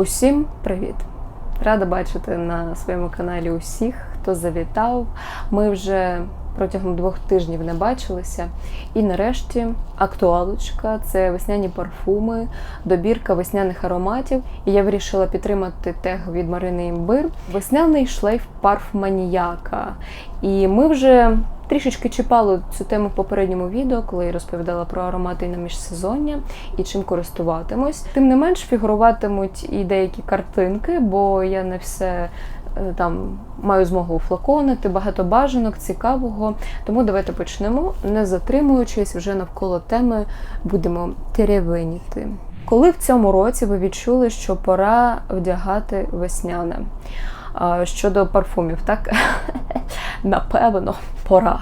Усім привіт! Рада бачити на своєму каналі усіх, хто завітав. Ми вже протягом двох тижнів не бачилися. І нарешті актуалочка це весняні парфуми, добірка весняних ароматів. І я вирішила підтримати тег від Марини Імбир. Весняний шлейф парфманіяка. І ми вже трішечки чіпали цю тему в попередньому відео, коли я розповідала про аромати на міжсезоння і чим користуватимусь. Тим не менш фігуруватимуть і деякі картинки, бо я не все там маю змогу флаконити, багато бажанок, цікавого. Тому давайте почнемо, не затримуючись, вже навколо теми будемо теревеніти. Коли в цьому році ви відчули, що пора вдягати весняне? Щодо парфумів, так? Напевно, пора.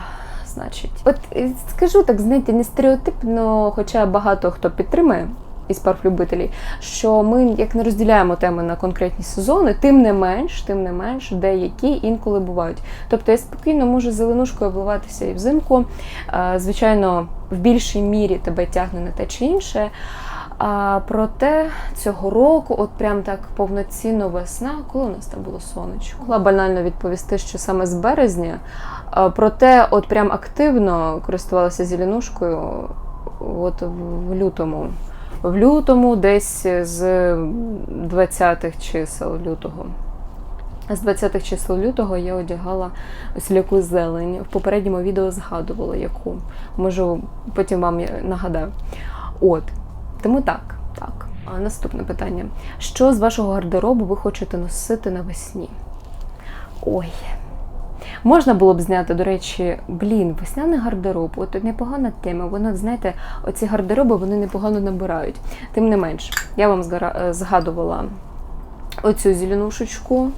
Значить, от е, скажу так, знаєте, не стереотипно, хоча багато хто підтримує із парфлюбителів, що ми як не розділяємо теми на конкретні сезони, тим не менш, тим не менш, деякі інколи бувають. Тобто я спокійно можу зеленушкою обливатися і взимку. Звичайно, в більшій мірі тебе тягне на те чи інше. А проте цього року, от прям так повноцінно весна, коли у нас там було сонечко. Могла банально відповісти, що саме з березня. А, проте, от прям активно користувалася зеленушкою от в лютому. В лютому, десь з 20-х чисел лютого. З 20-х чисел лютого я одягала ось яку зелень. В попередньому відео згадувала яку. Можу потім вам нагадаю. От. Тому так, так. А наступне питання. Що з вашого гардеробу ви хочете носити навесні? Ой. Можна було б зняти, до речі, блін, весняний гардероб, от непогана тема. Вона, знаєте, оці гардероби вони непогано набирають. Тим не менш, я вам згадувала оцю зеленушечку.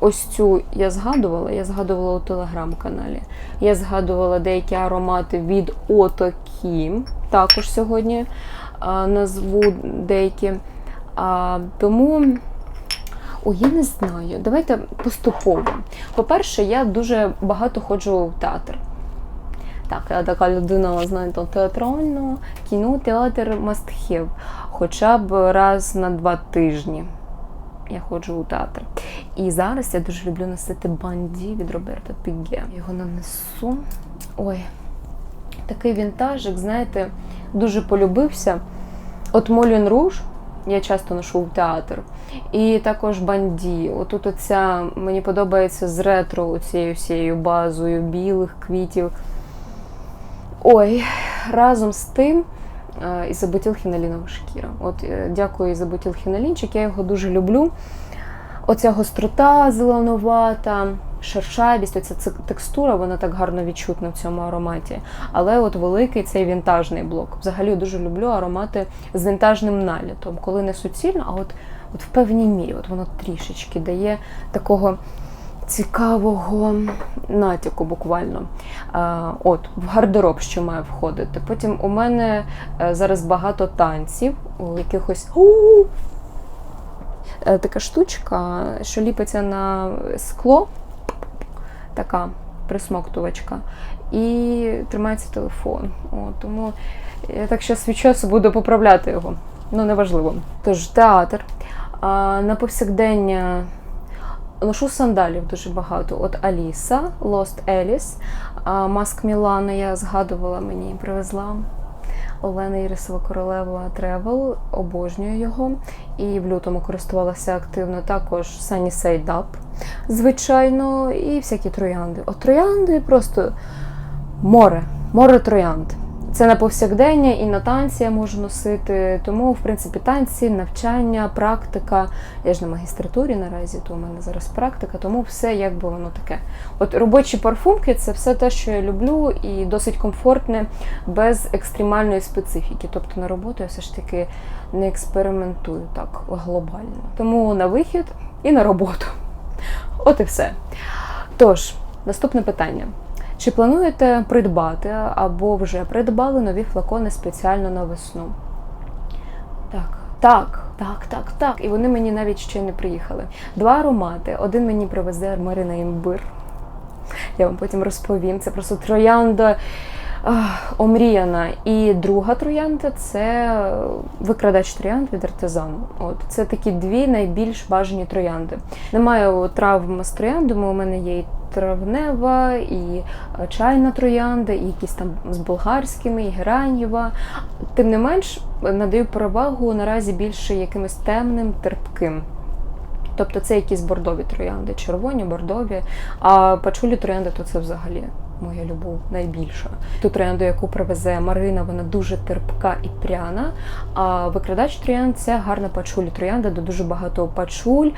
Ось цю я згадувала, я згадувала у телеграм-каналі. Я згадувала деякі аромати від Ото Кім, також сьогодні а, назву деякі. А, Тому. Ой, я не знаю. Давайте поступово. По-перше, я дуже багато ходжу в театр. Так, я така людина, знаєте, театральна, кіно, театр have. Хоча б раз на два тижні я ходжу у театр. І зараз я дуже люблю носити банді від Роберта Піге. Його нанесу. Ой, такий вінтажик, знаєте, дуже полюбився. От Молін Руж я часто ношу в театр. І також банді. Отут оця мені подобається з ретро цією всією базою білих квітів. Ой, разом з тим. Ізабутіл хіналінова шкіра. От Дякую Ізабутіл хіналінчик, я його дуже люблю. Оця гострота зеленувата, шершавість, оця текстура, вона так гарно відчутна в цьому ароматі. Але от великий цей вінтажний блок. Взагалі дуже люблю аромати з вінтажним налітом, коли не суцільно, а от от в певній мірі от воно трішечки дає такого цікавого натяку буквально. От, в гардероб, що має входити. Потім у мене зараз багато танців, якихось. Така штучка, що ліпиться на скло, така присмоктувачка, і тримається телефон. О, тому я так ще від часу буду поправляти його. Ну, неважливо. Тож, театр. А, На повсякдення ношу сандалів дуже багато. От Аліса, Lost Alice, Маск Мілана я згадувала, мені привезла. Олена Ірисова Королева Тревел, обожнюю його. І в лютому користувалася активно також Sunny Side Up, звичайно, і всякі троянди. От троянди просто море, море троянд. Це на повсякдення і на танці я можу носити. Тому, в принципі, танці, навчання, практика. Я ж на магістратурі наразі, то у мене зараз практика, тому все якби воно таке. От робочі парфумки це все те, що я люблю, і досить комфортне, без екстремальної специфіки. Тобто на роботу я все ж таки не експериментую так глобально. Тому на вихід і на роботу. От і все. Тож, наступне питання. Чи плануєте придбати або вже придбали нові флакони спеціально на весну? Так, так, так, так, так. І вони мені навіть ще не приїхали. Два аромати. Один мені привезе Марина Імбир. Я вам потім розповім. Це просто троянда ах, омріяна. І друга троянда це викрадач троянд від артизану. От це такі дві найбільш бажані троянди. Немає травм з трояндами. У мене є і травнева, і е, чайна троянда, і якісь там з болгарськими, і Гераньєва. Тим не менш, надаю перевагу наразі більше якимось темним, терпким. Тобто це якісь бордові троянди, червоні, бордові. А пачулі троянди то це взагалі моя любов найбільша. Ту троянду, яку привезе Марина, вона дуже терпка і пряна. А викрадач троянд це гарна пачулі троянда, де дуже багато пачуль,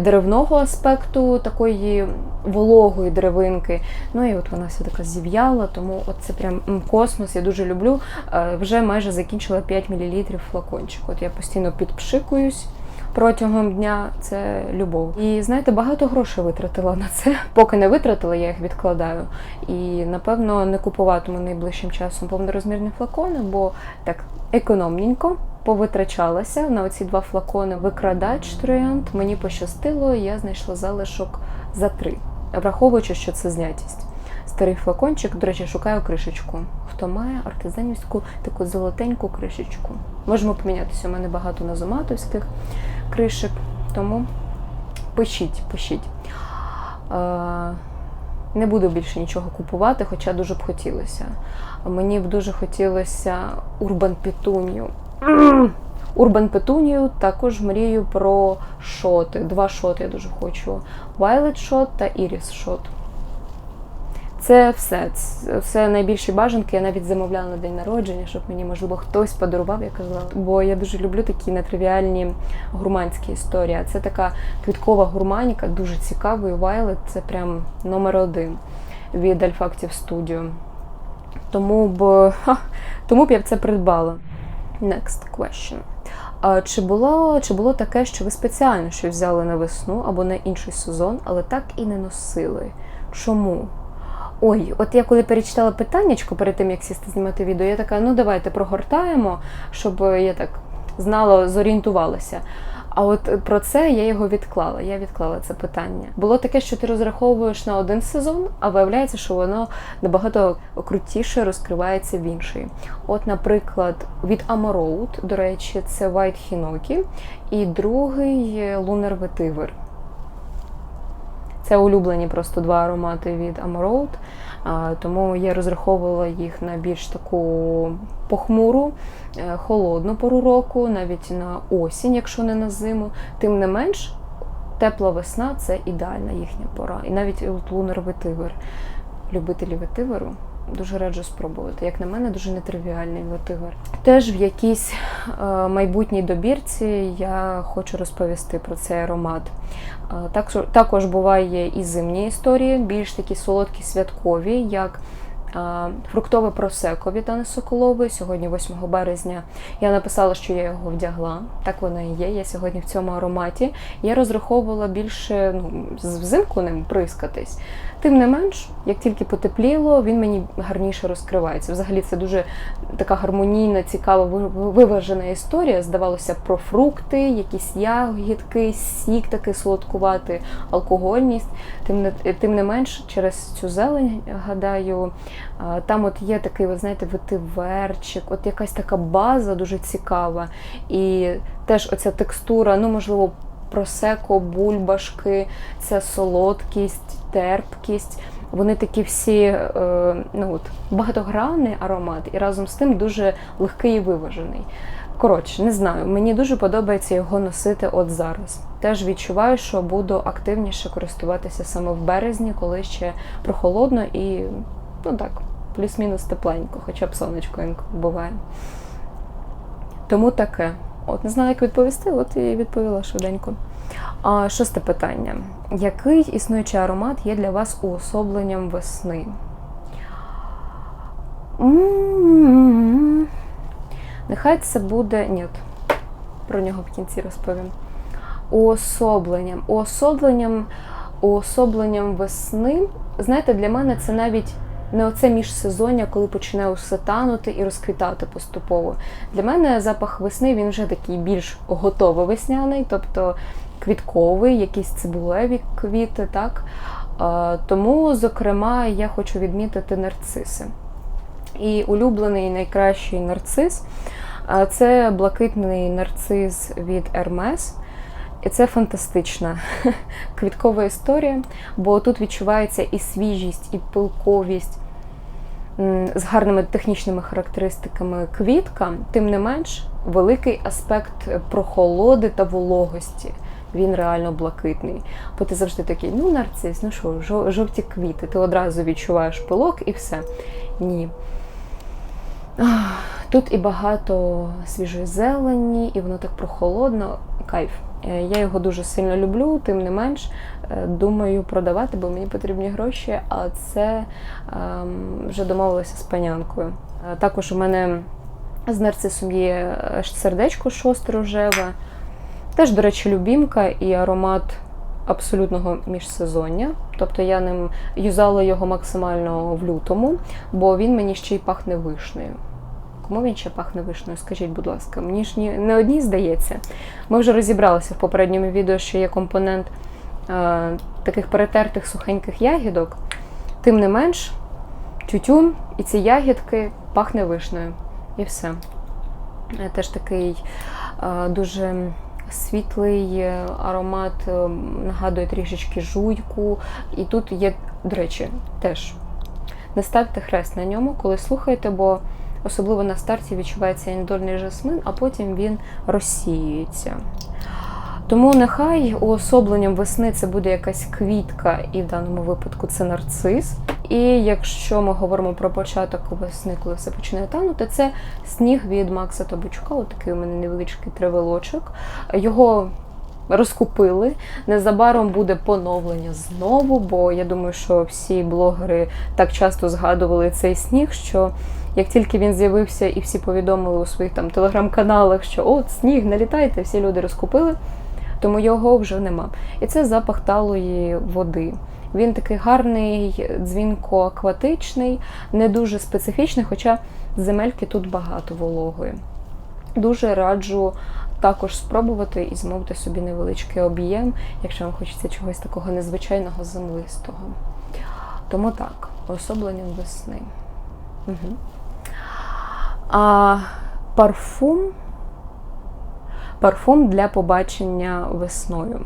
деревного аспекту, такої вологої деревинки. Ну і от вона вся така зів'яла, тому от це прям космос. Я дуже люблю. Е, Вже майже закінчила 5 мл флакончик. От я постійно підпшикуюсь протягом дня це любов. І знаєте, багато грошей витратила на це. Поки не витратила, я їх відкладаю. І напевно не купуватиму найближчим часом повнорозмірні флакони, бо так економненько повитрачалася на оці два флакони. Викрадач троянд мені пощастило, я знайшла залишок за три, враховуючи, що це знятість. Старий флакончик, до речі, шукаю кришечку. Хто має артизанівську таку золотеньку кришечку. Можемо помінятися. У мене багато назоматовських кришек, тому пишіть, пишіть. Не буду більше нічого купувати, хоча дуже б хотілося. Мені б дуже хотілося Урбан Петунію. Урбан Петунію також мрію про шоти. Два шоти я дуже хочу: Violet Shot та Iris Shot. Це все. Це все найбільші бажанки. Я навіть замовляла на день народження, щоб мені, можливо, хтось подарував, я казала. Бо я дуже люблю такі нетривіальні гурманські історії. Це така квіткова гурманіка, дуже цікавий. Violet – це прям номер один від Alfactive Studio. Тому б, ха, тому б я б це придбала. Next question. А чи було, чи було таке, що ви спеціально щось взяли на весну або на інший сезон, але так і не носили? Чому? Ой, от я коли перечитала питаннячко перед тим, як сісти знімати відео, я така, ну давайте прогортаємо, щоб я так знала, зорієнтувалася. А от про це я його відклала. Я відклала це питання. Було таке, що ти розраховуєш на один сезон, а виявляється, що воно набагато крутіше розкривається в інший. От, наприклад, від Amoroad, до речі, це White Hinoki, і другий Lunar Vetiver. Це улюблені просто два аромати від Amoroad, тому я розраховувала їх на більш таку похмуру, е, холодну пору року, навіть на осінь, якщо не на зиму. Тим не менш, тепла весна це ідеальна їхня пора. І навіть лунер ветивер. Любителі ветиверу дуже раджу спробувати. Як на мене, дуже нетривіальний ветивер. Теж в якійсь е, майбутній добірці я хочу розповісти про цей аромат. Е, так, також буває і зимні історії, більш такі солодкі святкові, як е, Фруктове просеко від Анни Соколової. Сьогодні, 8 березня, я написала, що я його вдягла. Так воно і є. Я сьогодні в цьому ароматі. Я розраховувала більше ну, взимку ним прискатись. Тим не менш, як тільки потепліло, він мені гарніше розкривається. Взагалі, це дуже така гармонійна, цікава, виважена історія. Здавалося, про фрукти, якісь ягідки, сік такий солодкуватий, алкогольність. Тим не тим не менш, через цю зелень, гадаю, там от є такий, ви знаєте, ветиверчик, от якась така база дуже цікава. І теж оця текстура, ну можливо просеко, бульбашки, ця солодкість, терпкість. Вони такі всі е, ну от, багатогранний аромат, і разом з тим дуже легкий і виважений. Коротше, не знаю, мені дуже подобається його носити от зараз. Теж відчуваю, що буду активніше користуватися саме в березні, коли ще прохолодно і ну так, плюс-мінус тепленько, хоча б сонечко буває. Тому таке. От не знаю, як відповісти, от і відповіла швиденько. А Шосте питання. Який існуючий аромат є для вас уособленням весни? Нехай це буде. Ні, про нього в кінці розповім. Уособленням. Уособленням, уособленням весни. Знаєте, для мене це навіть не оце міжсезоння, коли починає усе танути і розквітати поступово. Для мене запах весни він вже такий більш готовий весняний, тобто квітковий, якісь цибулеві квіти. так. Тому, зокрема, я хочу відмітити нарциси. І улюблений найкращий нарцис це блакитний нарцис від Hermes. І це фантастична квіткова історія, бо тут відчувається і свіжість, і пилковість з гарними технічними характеристиками квітка, тим не менш, великий аспект прохолоди та вологості. Він реально блакитний. Бо ти завжди такий, ну нарцис, ну що, жовті квіти, ти одразу відчуваєш пилок і все. Ні. Тут і багато свіжої зелені, і воно так прохолодно. Кайф. Е, Я його дуже сильно люблю, тим не менш, е, думаю продавати, бо мені потрібні гроші, а це ем, вже домовилася з панянкою. Е, Також у мене з нарцисом є сердечко шосте рожеве. Теж, до речі, любімка і аромат абсолютного міжсезоння. Тобто я ним юзала його максимально в лютому, бо він мені ще й пахне вишнею. Кому він ще пахне вишнею? Скажіть, будь ласка, мені ж ні, не одній здається. Ми вже розібралися в попередньому відео, що є компонент е, таких перетертих сухеньких ягідок. Тим не менш, тютюн і ці ягідки пахне вишнею. І все. Е, Теж такий е, дуже світлий е, аромат, е, нагадує трішечки жуйку. І тут є, до речі, теж не ставте хрест на ньому, коли слухаєте, бо особливо на старті відчувається індольний жасмин, а потім він розсіюється. Тому нехай уособленням весни це буде якась квітка, і в даному випадку це нарцис. І якщо ми говоримо про початок весни, коли все починає танути, це сніг від Макса Тобучка. Отакий у мене невеличкий тривелочок. Його розкупили. Незабаром буде поновлення знову, бо я думаю, що всі блогери так часто згадували цей сніг, що як тільки він з'явився і всі повідомили у своїх там телеграм-каналах, що от сніг, налітайте, всі люди розкупили, тому його вже нема. І це запах талої води. Він такий гарний, дзвінко-акватичний, не дуже специфічний, хоча земельки тут багато вологої. Дуже раджу також спробувати і замовити собі невеличкий об'єм, якщо вам хочеться чогось такого незвичайного землистого. Тому так, особленням весни. Угу. А парфум. Парфум для побачення весною.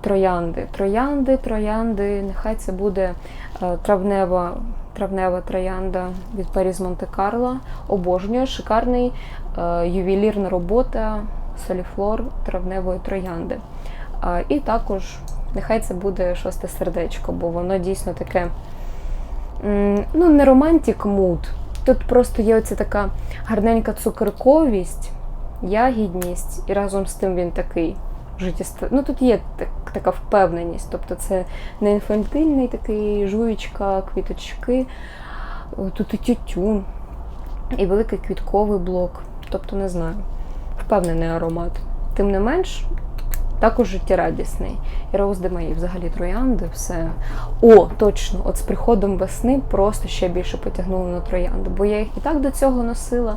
Троянди. Троянди, троянди. Нехай це буде е, травнева, травнева троянда від Паріз Монте Карло. Обожнюю. Шикарний е, ювелірна робота соліфлор травневої троянди. І також нехай це буде шосте сердечко, бо воно дійсно таке ну, не романтик муд. Тут просто є оця така гарненька цукерковість, ягідність, і разом з тим він такий життєств... Ну тут є так, така впевненість. Тобто це не інфантильний такий жуєчка, квіточки, тут і тютюн, і великий квітковий блок. Тобто, не знаю, впевнений аромат. Тим не менш, також життєрадісний. І Роуз де взагалі троянди, все. О, точно! От з приходом весни просто ще більше потягнула на троянди, бо я їх і так до цього носила,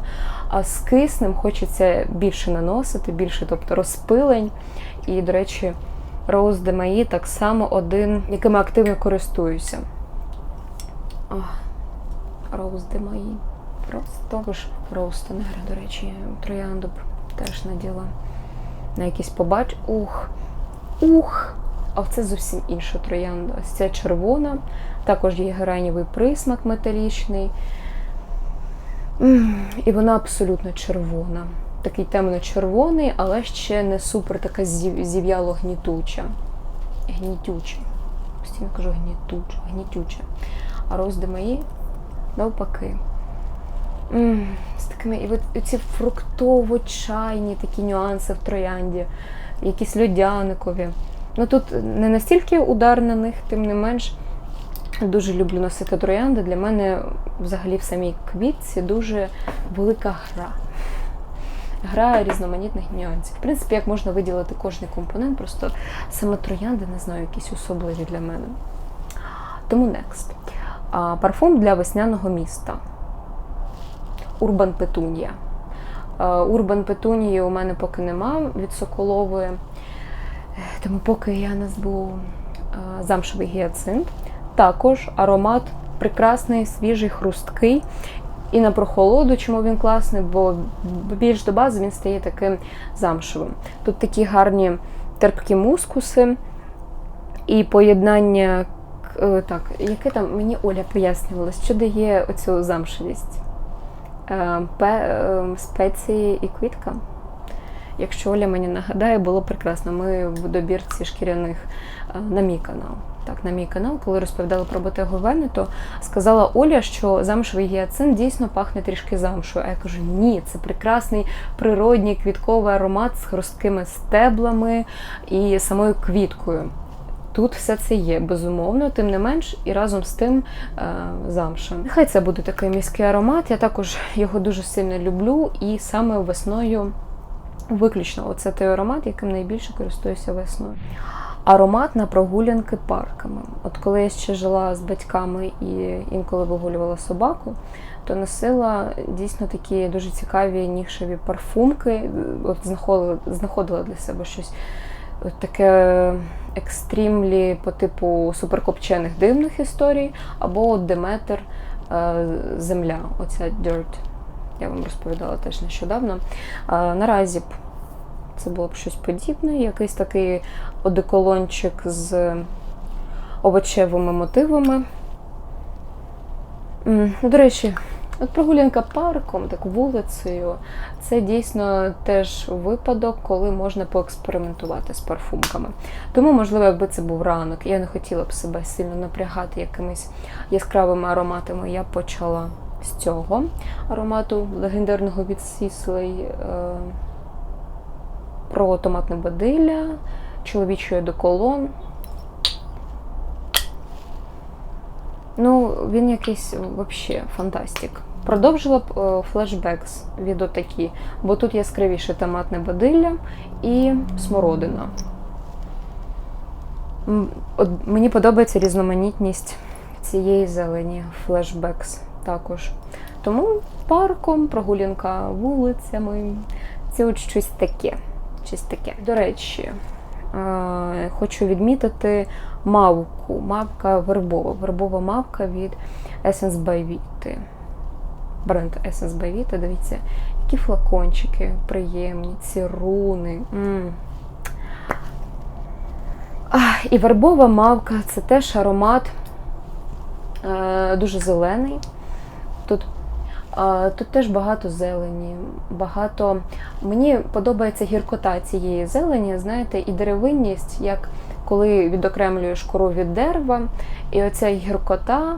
а з киснем хочеться більше наносити, більше, тобто розпилень. І, до речі, Роуз Мої так само один, яким активно користуюся. Роуз Мої. Просто Також Роуз Тенера, до речі, троянду теж наділа на якісь побач. Ух, ух! А це зовсім інша троянда. Ось ця червона, також є геранівий присмак металічний. І вона абсолютно червона. Такий темно-червоний, але ще не супер така зів'яло-гнітуча. Гнітюча. Постійно кажу гнітуча, гнітюча. А роз де мої навпаки. М, З такими і от ці фруктово-чайні такі нюанси в троянді, якісь льодяникові. Ну тут не настільки удар на них, тим не менш. Дуже люблю носити троянди. Для мене взагалі в самій квітці дуже велика гра. Гра різноманітних нюансів. В принципі, як можна виділити кожний компонент, просто саме троянди, не знаю, якісь особливі для мене. Тому next. А, парфум для весняного міста. Урбан Петунія. Урбан Петунії у мене поки нема від Соколової. Тому поки я назву е, замшевий гіацинт. Також аромат прекрасний, свіжий, хрусткий. І на прохолоду, чому він класний, бо більш до бази він стає таким замшевим. Тут такі гарні терпкі мускуси і поєднання. е, Так, яке там мені Оля пояснювала, що дає оцю замшевість? Е, пе, спеції і квітка. Якщо Оля мені нагадає, було прекрасно. Ми в добірці шкіряних е, на мій канал. Так, на мій канал, коли розповідали про Ботего Венето, сказала Оля, що замшевий гіацин дійсно пахне трішки замшою. А я кажу, ні, це прекрасний природній квітковий аромат з хрусткими стеблами і самою квіткою. Тут все це є, безумовно, тим не менш, і разом з тим е, замша. Нехай це буде такий міський аромат. Я також його дуже сильно люблю, і саме весною виключно оце той аромат, яким найбільше користуюся весною. Аромат на прогулянки парками. От коли я ще жила з батьками і інколи вигулювала собаку, то носила дійсно такі дуже цікаві нішеві парфумки. От знаходила, знаходила для себе щось таке екстримлі по типу суперкопчених дивних історій, або Деметр Земля, оця Dirt. Я вам розповідала теж нещодавно. Наразі б це було б щось подібне, якийсь такий одеколончик з овочевими мотивами. До речі, от прогулянка парком, так вулицею, це дійсно теж випадок, коли можна поекспериментувати з парфумками. Тому, можливо, якби це був ранок, я не хотіла б себе сильно напрягати якимись яскравими ароматами, я почала з цього аромату легендарного від Сіслей е, про томатне бадилля, чоловічий одеколон. Ну, він якийсь взагалі фантастик. Продовжила б е, флешбекс від отакі, бо тут яскравіше томатне бадилля і смородина. Мені подобається різноманітність цієї зелені флешбекс також. Тому парком, прогулянка вулицями. Це от щось таке. Щось таке. До речі, е, хочу відмітити мавку. Мавка вербова. Вербова мавка від Essence by Vita. Бренд Essence by Vita. Дивіться, які флакончики приємні, ці руни. М. Ах, і вербова мавка це теж аромат е, дуже зелений. Тут, теж багато зелені, багато. Мені подобається гіркота цієї зелені, знаєте, і деревинність, як коли відокремлюєш кору від дерева, і оця гіркота,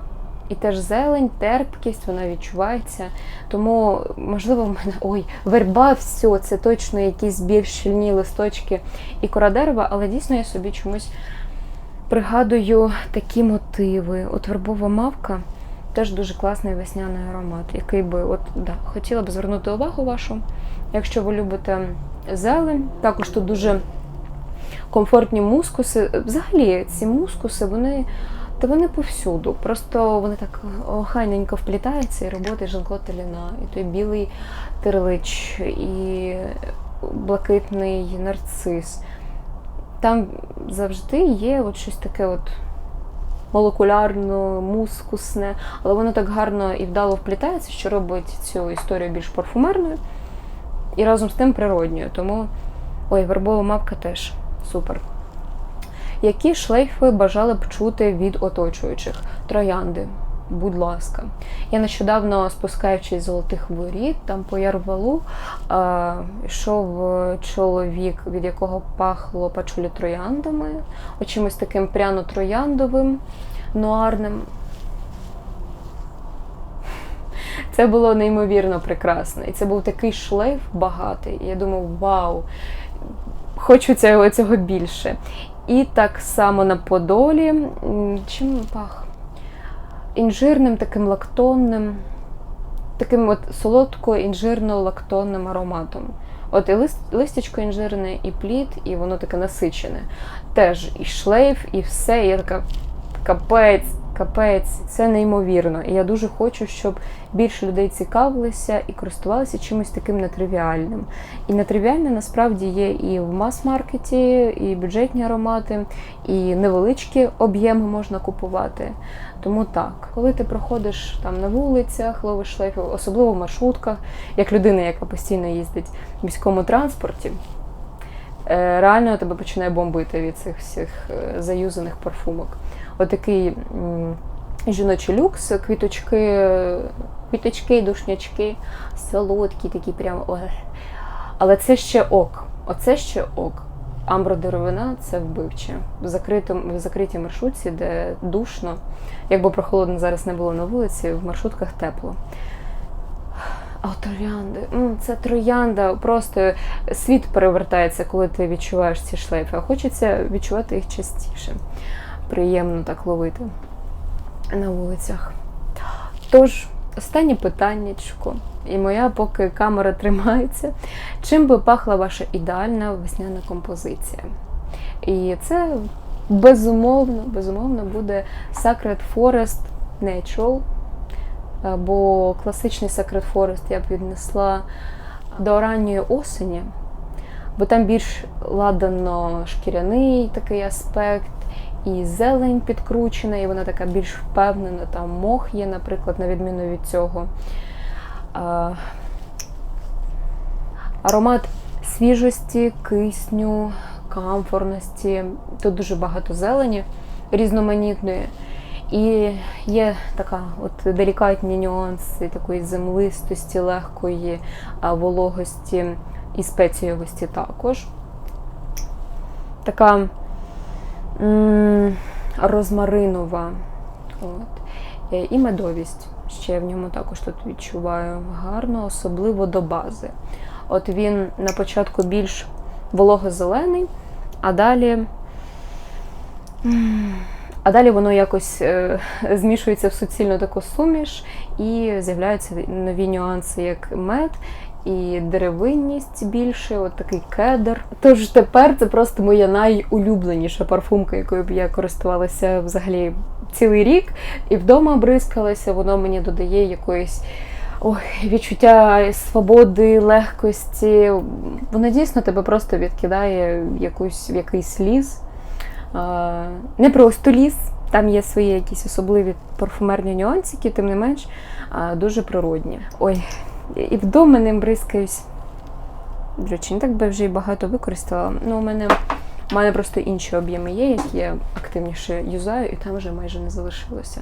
і теж зелень, терпкість, вона відчувається. Тому, можливо, в мене ой, верба, все, це точно якісь більш щільні листочки і кора дерева, але дійсно я собі чомусь пригадую такі мотиви. От вербова мавка теж дуже класний весняний аромат, який би, от да, хотіла б звернути увагу вашу. Якщо ви любите зелень, також тут дуже комфортні мускуси. Взагалі, ці мускуси, вони. Та вони повсюду. Просто вони так охайненько вплітаються, і роботи Жан-Клод і той білий терлич, і блакитний нарцис. Там завжди є от щось таке от молекулярно, мускусне, але воно так гарно і вдало вплітається, що робить цю історію більш парфумерною і разом з тим природньою. Тому ой, вербова мавка теж супер. Які шлейфи бажали б чути від оточуючих? Троянди, будь ласка. Я нещодавно, спускаючись з золотих воріт, там по Ярвалу, е, йшов чоловік, від якого пахло пачулі трояндами, чимось таким пряно-трояндовим, нуарним. Це було неймовірно прекрасно. І це був такий шлейф багатий. І я думав, вау, хочу цього, цього більше. І так само на Подолі. Чим пах? Інжирним, таким лактонним, таким от солодко-інжирно-лактонним ароматом. От і лист, листячко інжирне, і плід, і воно таке насичене. Теж і шлейф, і все. І я така капець, капець, це неймовірно. І я дуже хочу, щоб більше людей цікавилися і користувалися чимось таким нетривіальним. І нетривіальне насправді є і в мас-маркеті, і бюджетні аромати, і невеличкі об'єми можна купувати. Тому так, коли ти проходиш там на вулицях, ловиш шлейфи, особливо в маршрутках, як людина, яка постійно їздить в міському транспорті, е, реально тебе починає бомбити від цих всіх е, заюзаних парфумок. Отакий жіночий люкс, квіточки, квіточки, душнячки, солодкі, такі прям. Але це ще ок. Оце ще ок. Амбродеревина це вбивче. В, закритому, в закритій маршрутці, де душно, якби прохолодно зараз не було на вулиці, в маршрутках тепло. А троянди, це троянда. Просто світ перевертається, коли ти відчуваєш ці шлейфи. А хочеться відчувати їх частіше. Приємно так ловити на вулицях. Тож, останнє питаннячко. І моя, поки камера тримається. Чим би пахла ваша ідеальна весняна композиція? І це безумовно, безумовно буде Sacred Forest Natural. Е, Бо класичний Sacred Forest я б віднесла до ранньої осені, бо там більш ладано шкіряний такий аспект, і зелень підкручена, і вона така більш впевнена. Там мох є, наприклад, на відміну від цього. А, Аромат свіжості, кисню, камфорності. Тут дуже багато зелені різноманітної. І є така от делікатні нюанси такої землистості, легкої вологості і спецієвості також. Така розмаринова. От. Е, І медовість. Ще я в ньому також тут відчуваю гарно, особливо до бази. От він на початку більш волого-зелений, а далі. А далі воно якось е, змішується в суцільну таку суміш, і з'являються нові нюанси, як мед і деревинність більше, от такий кедр. Тож тепер це просто моя найулюбленіша парфумка, якою б я користувалася взагалі цілий рік, і вдома бризкалася, воно мені додає якоїсь. Ой, відчуття свободи, легкості. Воно дійсно тебе просто відкидає в, якусь, в якийсь ліс. Не просто ліс, там є свої якісь особливі парфумерні нюансики, тим не менш, дуже природні. Ой, і вдома ним бризкаюсь. До речі, не так би вже і багато використала. Ну, у мене, у мене просто інші об'єми є, які я активніше юзаю, і там вже майже не залишилося.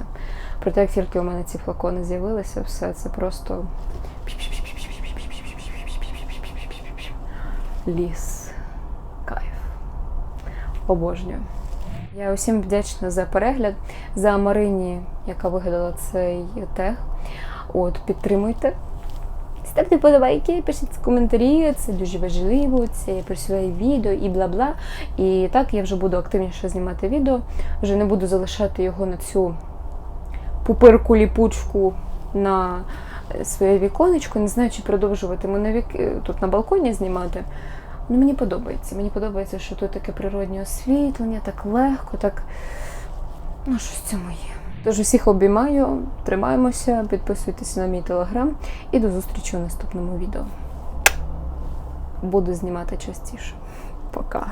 Проте, як тільки у мене ці флакони з'явилися, все це просто ліс. Кайф. Обожнюю. Я усім вдячна за перегляд, за Марині, яка вигадала цей тег. От, підтримуйте. Ставте вподобайки, пишіть коментарі, це дуже важливо, це я просуваю відео і бла-бла. І так я вже буду активніше знімати відео, вже не буду залишати його на цю пупирку ліпучку на е, своє віконечко. Не знаю, чи продовжуватиму на вік... е, тут на балконі знімати. Ну, мені подобається. Мені подобається, що тут таке природнє освітлення, так легко, так. Ну, щось в цьому є. Тож усіх обіймаю, тримаємося, підписуйтесь на мій телеграм і до зустрічі у наступному відео. Буду знімати частіше. Пока.